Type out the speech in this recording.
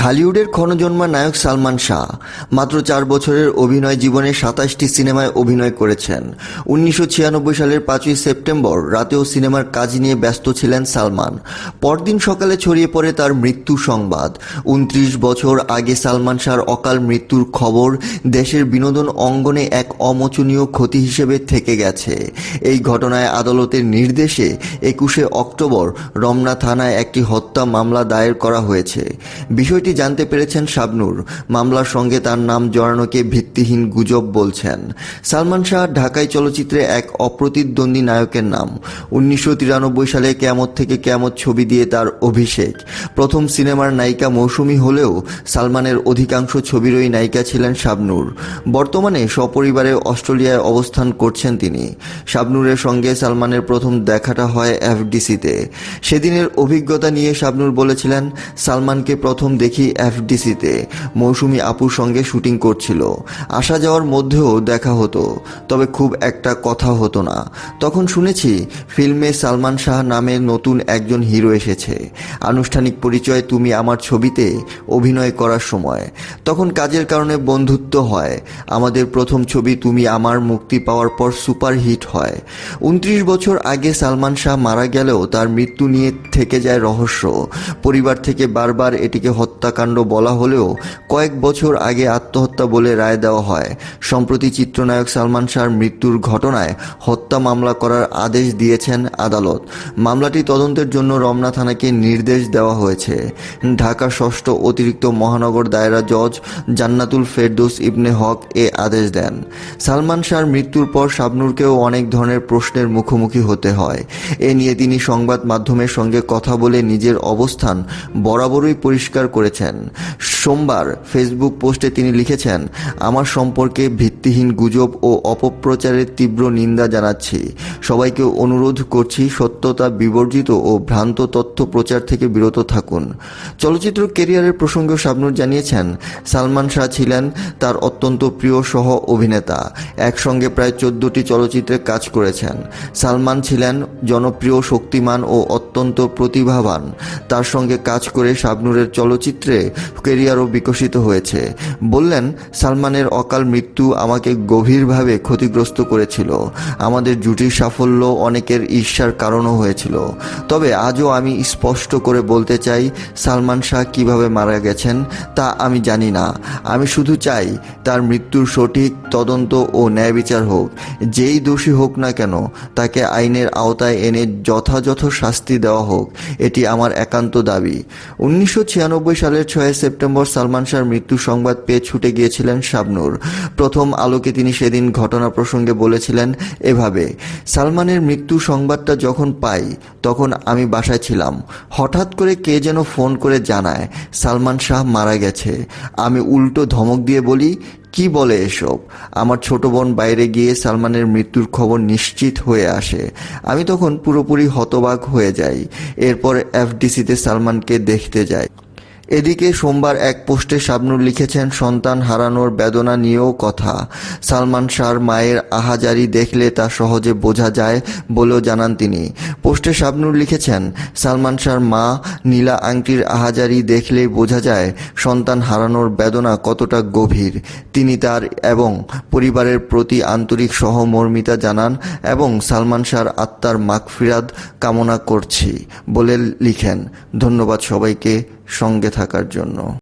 ঢালিউডের ক্ষণজন্মা নায়ক সালমান শাহ মাত্র চার বছরের অভিনয় জীবনে সাতাশটি সিনেমায় অভিনয় করেছেন। উনিশশো ছিয়ানব্বই সালের পাঁচই সেপ্টেম্বর রাতেও সিনেমার কাজ নিয়ে ব্যস্ত ছিলেন সালমান। পরদিন সকালে ছড়িয়ে পড়ে তার মৃত্যু সংবাদ। উনত্রিশ বছর আগে সালমান শাহর অকাল মৃত্যুর খবর দেশের বিনোদন অঙ্গনে এক অমোচনীয় ক্ষতি হিসেবে থেকে গেছে। এই ঘটনায় আদালতের নির্দেশে একুশে অক্টোবর রমনা থানায় একটি হত্যা মামলা দায়ের করা হয়েছে। বিষয়টি জানতে পেরেছেন শাবনূর। মামলার সঙ্গে তার নাম জড়ানোকে ভিত্তিহীন গুজব বলছেন। সালমান শাহ ঢাকাই চলচ্চিত্রে এক অপ্রতিদ্বন্দ্বী নায়কের নাম। উনিশশো তিরানব্বই সালে কেয়ামত থেকে কেয়ামত ছবি দিয়ে তার অভিষেক। প্রথম সিনেমার নায়িকা মৌসুমী হলেও সালমানের অধিকাংশ ছবিরই নায়িকা ছিলেন শাবনূর। বর্তমানে সপরিবারে অস্ট্রেলিয়ায় অবস্থান করছেন তিনি। শাবনুরের সঙ্গে সালমানের প্রথম দেখাটা হয় এফডিসিতে। সেদিনের অভিজ্ঞতা নিয়ে শাবনূর বলেছিলেন, সালমানকে প্রথম দেখি এফডিসিতে। মৌসুমী আপুর সঙ্গে শুটিং করছিল। আসা যাওয়ার মধ্যেও দেখা হতো, তবে খুব একটা কথা হতো না। তখন শুনেছি, ফিল্মে সালমান শাহ নামে নতুন একজন হিরো এসেছে। আনুষ্ঠানিক পরিচয় তুমি আমার ছবিতে অভিনয় করার সময়। তখন কাজের কারণে বন্ধুত্ব হয়। আমাদের প্রথম ছবি তুমি আমার মুক্তি পাওয়ার পর সুপার হিট হয়। উনত্রিশ বছর আগে সালমান শাহ মারা গেলেও তার মৃত্যু নিয়ে থেকে যায় রহস্য। পরিবার থেকে বারবার এটিকে হত্যাকাণ্ড বলা হলেও কয়েক বছর আগে আত্মহত্যা বলে রায় দেওয়া হয়। সম্প্রতি চিত্রনায়ক সালমান শাহর মৃত্যুর ঘটনায় হত্যা মামলা করার আদেশ দিয়েছেন আদালত। মামলাটি তদন্তের জন্য রমনা থানাকে নির্দেশ দেওয়া হয়েছে। ঢাকা ষষ্ঠ অতিরিক্ত মহানগর দায়রা জজ জান্নাতুল ফেরদৌস ইবনে হক এ আদেশ দেন। সালমান শাহর মৃত্যুর পর শাবনূরকেও অনেক ধরনের প্রশ্নের মুখোমুখি হতে হয়। এ নিয়ে তিনি সংবাদ মাধ্যমের সঙ্গে কথা বলে নিজের অবস্থান বরাবরই পরিষ্কার করেছেন। And. সোমবার ফেসবুক পোস্টে তিনি লিখেছেন, আমার সম্পর্কে ভিত্তিহীন গুজব ও অপপ্রচারের তীব্র নিন্দা জানাচ্ছি। সবাইকে অনুরোধ করছি সত্যতা বিবর্জিত ও ভ্রান্ত তথ্য প্রচার থেকে বিরত থাকুন। চলচ্চিত্র কেরিয়ারের প্রসঙ্গে শাবনুর জানিয়েছেন, সালমান শাহ ছিলেন তার অত্যন্ত প্রিয় সহ অভিনেতা। একসঙ্গে প্রায় চোদ্দটি চলচ্চিত্রে কাজ করেছেন। সালমান ছিলেন জনপ্রিয়, শক্তিমান ও অত্যন্ত প্রতিভাবান। তার সঙ্গে কাজ করে শাবনুরের চলচ্চিত্রে কেরিয়ারও বিকশিত হয়েছে। বললেন, সালমানের অকাল মৃত্যু আমাকে গভীরভাবে ক্ষতিগ্রস্ত করেছিল। আমাদের জুটির সাফল্য অনেকের ঈর্ষার কারণও হয়েছিল। তবে আজও আমি স্পষ্ট করে বলতে চাই, সালমান শাহ কীভাবে মারা গেছেন তা আমি জানি না। আমি শুধু চাই, তার মৃত্যুর সঠিক তদন্ত ও ন্যায় বিচার হোক। যেই দোষী হোক না কেন, তাকে আইনের আওতায় এনে যথাযথ শাস্তি দেওয়া হোক, এটি আমার একান্ত দাবি। উনিশশো ছিয়ানব্বই সালের ছয় সেপ্টেম্বর সালমান শাহর মৃত্যু সংবাদ পেয়ে ছুটে গিয়েছিলেন শাবনূর। প্রথম আলোকে তিনি সেদিন ঘটনা প্রসঙ্গে বলেছিলেন এভাবে, সালমানের মৃত্যু সংবাদটা যখন পাই, তখন আমি বাসায় ছিলাম। হঠাৎ করে কে যেন ফোন করে জানায়, সালমান শাহ মারা গেছে। আমি উল্টো ধমক দিয়ে বলি, কি বলে এসব? আমার ছোট বোন বাইরে গিয়ে সালমানের মৃত্যুর খবর নিশ্চিত হয়ে আসে। আমি তখন পুরোপুরি হতবাক হয়ে যাই। এরপর এফডিসিতে সালমানকে দেখতে যাই। এদিকে সোমবার এক পোস্টে শাবনুর লিখেছেন, সন্তান হারানোর বেদনা নিয়েও কথা। সালমান শাহর মায়ের আহাজারি দেখলে তা সহজে বোঝা যায় বলেও জানান তিনি। পোস্টে শাবনুর লিখেছেন, সালমান শাহর মা নীলা আংটির আহাজারি দেখলেই বোঝা যায় সন্তান হারানোর বেদনা কতটা গভীর। তিনি তার এবং পরিবারের প্রতি আন্তরিক সহমর্মিতা জানান এবং সালমান শাহর আত্মার মাগফিরাত কামনা করছি বলে লিখেন। ধন্যবাদ সবাইকে সঙ্গে থাকার জন্য।